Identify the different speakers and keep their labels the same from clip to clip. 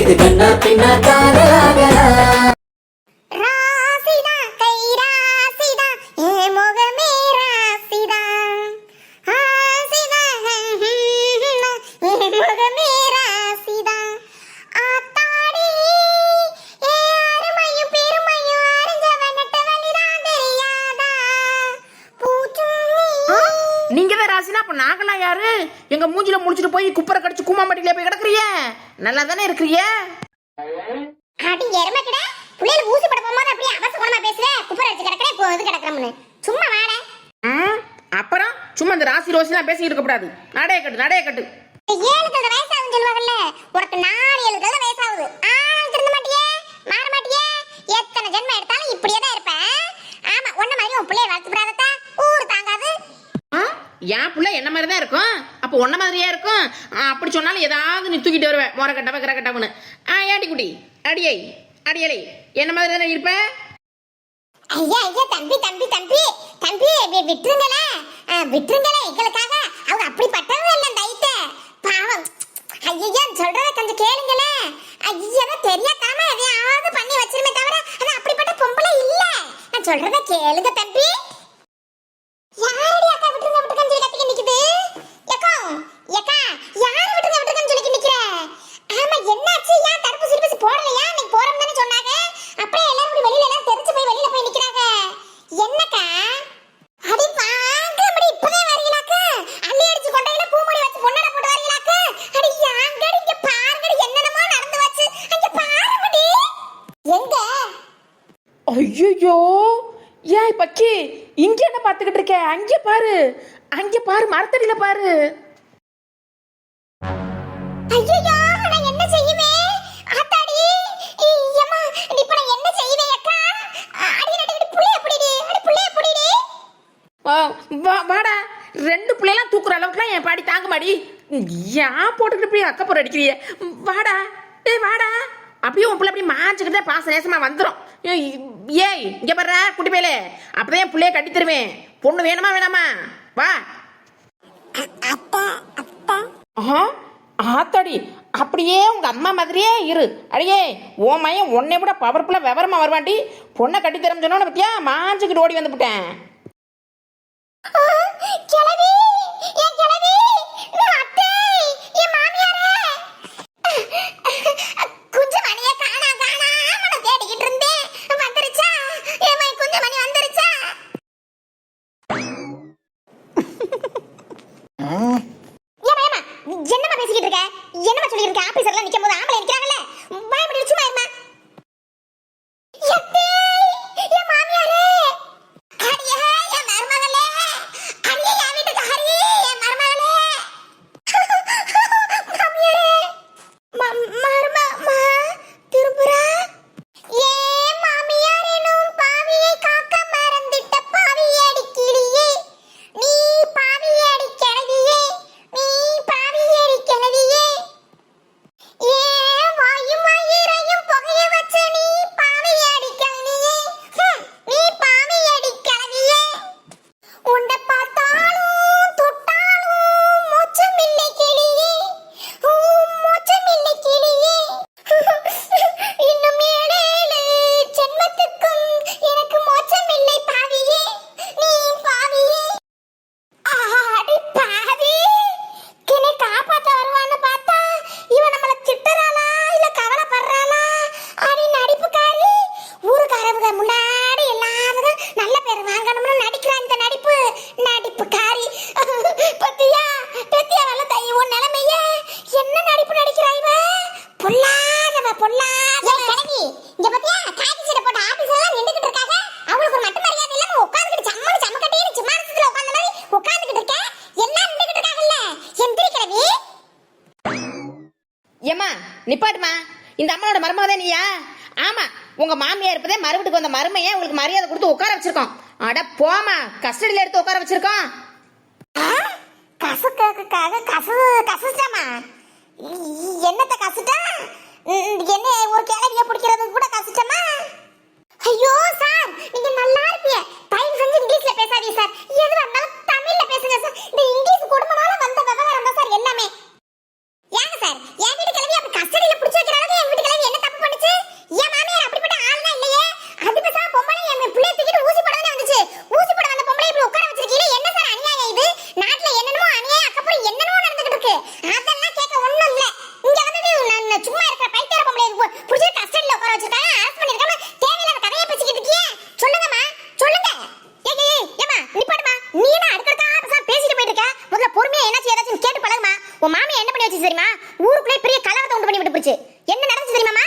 Speaker 1: இது கண்ணா பின்னா காதலாகலாம்.
Speaker 2: நல்லா தானே இருக்கிறிய?
Speaker 3: அடி எருமைக்கிட புள்ளையில ஊசி போட போகும்போது அப்படியே அவசரமா பேசுற குப்பரை வச்சு கிடக்கிறே இப்போ இது கிடக்கிறோம்னு. சும்மா வாட.
Speaker 2: அப்புறம்? சும்மா இந்த ராசி ரோசிலாம் பேசிட்டு இருக்க கூடாது. நடைய கட்டு நடைய கட்டு.
Speaker 3: ஏழு கழுத வயசாகுதுன்னு சொல்லுவாங்கல்ல உனக்கு நாலு ஏழு கழுத வயசாகுது. ஆனால் திருந்த மாட்டியே? மாற மாட்டியே? எத்தனை ஜென்மம் எடுத்தாலும் இப்படியே தான் இருப்ப ஆமா உன்ன மாதிரி உன் பிள்ளைய வளர்த்து விடாதத்தா
Speaker 2: என் பிள்ளை என்ன மாதிரி தான் இருக்கும்? அப்போ உன்ன மாதிரியே இருக்கும்? ஆ, அப்படி சொன்னாலும் ஏதாவது நீ தூக்கிட்டு வருவேன் மோர கட்டவ கிர கட்டவனு ஆ ஏடி குடி அடியை அடியலை. என்ன மாதிரி தானே இருப்ப?
Speaker 3: ஐயா ஐயா தம்பி தம்பி தம்பி. தம்பி விட்டுருங்களே. ஆ, விட்டுருங்களே எங்களுக்காக. அவங்க அப்படி பட்டவங்க இல்லை தைத்த பாவம். ஐயா சொல்றத கொஞ்சம் கேளுங்களே. ஐயா தெரியாதாம எதையாவது பண்ணி வச்சிருமே தவிர அது அப்படிப்பட்ட பொம்பளை இல்லை. நான் சொல்றத கேளுங்க தம்பி.
Speaker 2: இங்க என்ன பார்த்துக்கிட்டு இருக்க? அங்க பாரு. அங்க பாரு மரத்தடியில பாரு. வாடா. ரெண்டு பிள்ளைலாம் தூக்குற அளவுக்குலாம் என் பாடி தாங்க மாடி. ஏன் போட்டுக்கிட்டு போய் அக்க போற அடிக்கிறிய? வாடா. டேய் வாடா. அப்படியே உன் பிள்ளை அப்படியே மாஞ்சுக்கிட்டே பாச நேசமா வந்துடும் ஏய் இங்க பாரு குட்டி மேலே அப்பதான் என் பிள்ளைய கட்டி தருவேன். பொண்ணு வேணுமா வேணாமா? வா.
Speaker 3: அத்தா அத்தா.
Speaker 2: ஆஹா ஆத்தாடி அப்படியே உங்க அம்மா மாதிரியே இரு. அடியே ஓ மையன் உன்னை விட பவர்ஃபுல்லா விவரமா வருவாண்டி. பொண்ணை கட்டி தரம் சொன்னோன்னு பத்தியா? மாஞ்சுக்கிட்டு ஓடி வந்துவிட்டேன் ஏம்மா நிப்பாட்டுமா. இந்த அம்மாவோட மருமக தான் நீயா? ஆமா உங்க மாமியார் இருப்பதே மறுபடிக்கு வந்த மருமையை உங்களுக்கு மரியாதை கொடுத்து உட்கார வச்சிருக்கோம். அட போமா கஸ்டடியில எடுத்து உட்கார வச்சிருக்கோம்.
Speaker 3: கசுக்காக கசு கசுச்சாமா என்னத்த கசுட்டா? என்ன ஒரு கிளவிய பிடிக்கிறது கூட கசு என்ன நடந்துச்சு தெரியுமாமா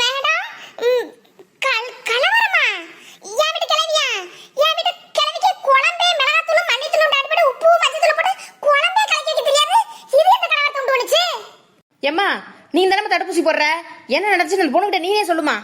Speaker 3: மேடம் கலவரமா? ஏன் வீட்டு கிளவியா ஏன் வீட்டு கிளவிக்கு குழம்பே மிளகாத்தூளும் மல்லித்தூளும் உப்பு மஞ்சத்தூள் போட்டு குழம்பே கலக்கி தெரியாது. இது எந்த கலவரத்தை உண்டு
Speaker 2: ஏம்மா நீ தானே தடுப்பூசி போடுற? என்ன நடந்துச்சு? அந்த பொண்ணுகிட்ட நீனே சொல்லுமா.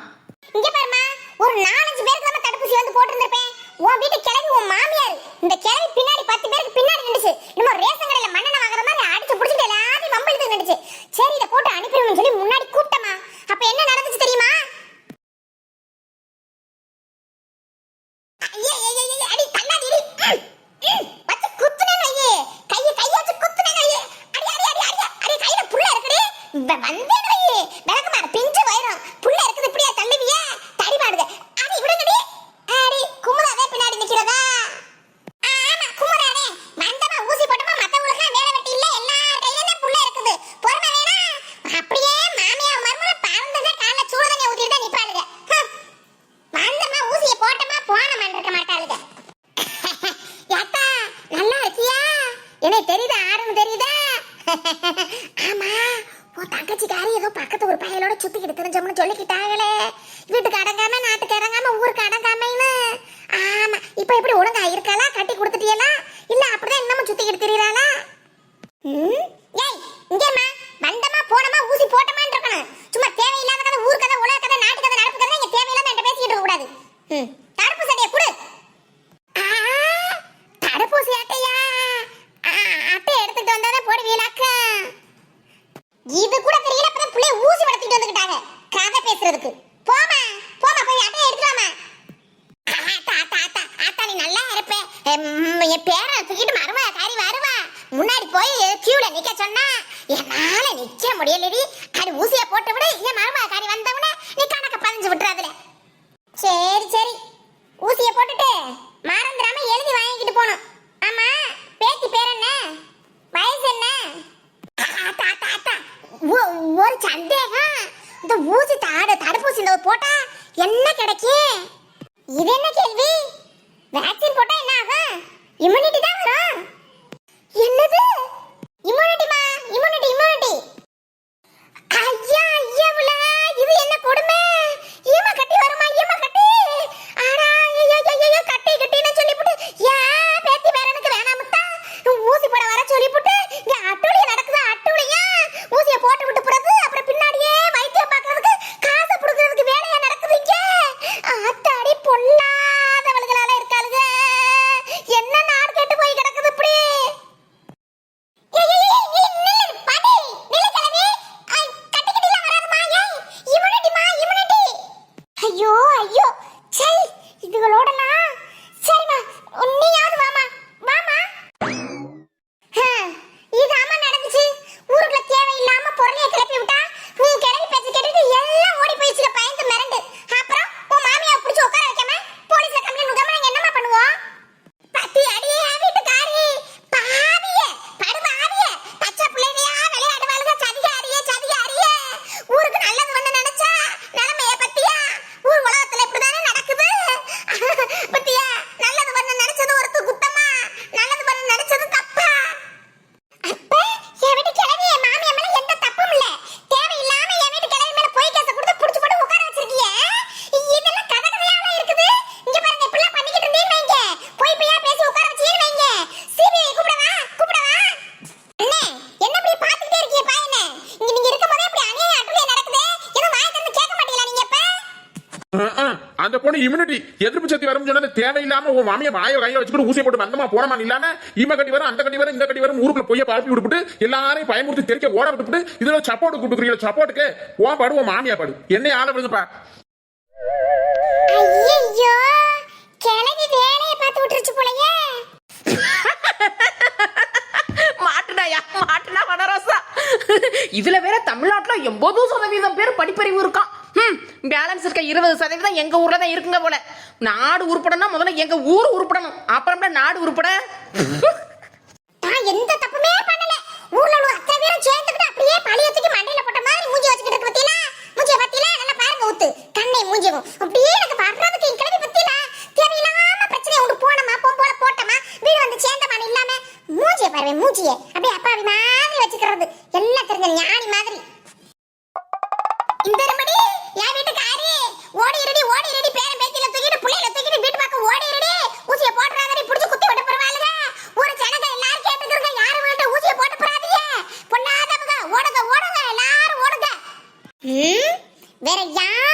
Speaker 3: கதை பேசுறதுக்கு. போமா போமா போய் அட்டையை எடுத்துடாமா தாத்தா அத்தா ஆத்தா நீ நல்லா இருப்ப. என் பேரை தூக்கிட்டு மருமா காரி வருவா. முன்னாடி போய் கியூல நிக்க சொன்னா என்னால நிக்க முடியலடி. அது ஊசிய போட்டு விட என் மருமா காரி வந்தவுடனே நீ கணக்க பதிஞ்சு விட்டுறாதுல சரி சரி. ஊசிய போட்டுட்டு. கிடைக்கும் இது என்ன
Speaker 4: போன இம்யூனிட்டி எதிர்ப்பு சக்தி வரும் சொன்னது தேவையில்லாம உன் மாமியை வாய கையை வச்சுக்கிட்டு ஊசியை போட்டு வந்தமா போனமா இல்லாம இவ கட்டி வரும் அந்த கட்டி வரும் இந்த கட்டி வரும் ஊருக்குள்ள போய் பரப்பி விட்டுட்டு எல்லாரையும் பயமுறுத்தி தெரிக்க ஓட விட்டுட்டு இதுல சப்போர்ட் கொடுக்குறீங்க சப்போர்ட்டுக்கு ஓ பாடு உன் மாமியா பாடு. என்னை ஆள விடுங்கப்பா
Speaker 3: ஐயோ கிழவி வேலையை பார்த்து விட்டுருச்சு போலயே.
Speaker 2: மாட்டுனாயா? மாட்டுனா வனரோசா. இதுல வேற தமிழ்நாட்டுல எண்பது சதவீதம் பேர் படிப்பறிவு இருக்கான் ம் பேலன்ஸ் இருக்க இருபது சதவீதம் எங்க ஊரில் தான் இருக்குங்க போல. நாடு உருப்படணும் முதல்ல எங்க ஊர் உருப்படணும். அப்புறம்ல நாடு உருப்பட.
Speaker 3: எந்த தப்புமே பண்ணல. ஊர்ல உள்ள அத்தனை பேரும் சேர்ந்துக்கிட்டு அப்படியே பழைய தூக்கி மண்டையில போட்ட மாதிரி மூஞ்சி வச்சுக்கிட்டு இருக்கு பத்தினா மூஞ்சிய பத்தினா நல்லா பாருங்க ஊத்து. கண்ணை மூஞ்சியும் அப்படியே எனக்கு பாக்குறதுக்கு கிளம்பி பத்தினா தேவையில்லாம பிரச்சனை உண்டு போனமா போம்போல போட்டமா வீடு வந்து சேர்ந்தமான இல்லாம மூஞ்சிய பாருவேன் மூஞ்சிய. அப்படியே அப்பாவி மாதிரி வச்சுக்கிறது. எல்லாம் தெரிஞ்ச ஞானி மாதிரி. ஓடிரடி பேர பேத்தில தூக்கிட்டு புள்ளையில தூக்கிட்டு வீட்டு பக்கம் ஓடிரடி ஊசிய போட்றாதடி புடிச்சு குத்தி விட்டு போறாளுங்க ஒரு ஜனங்க எல்லாரும் கேட்டுக்கறங்க யாரும் வீட்டு ஊசிய போட்டு போறாதீங்க. பொண்ணாதவங்க ஓடுங்க ஓடுங்க எல்லாரும் ஓடுங்க. வேற யார்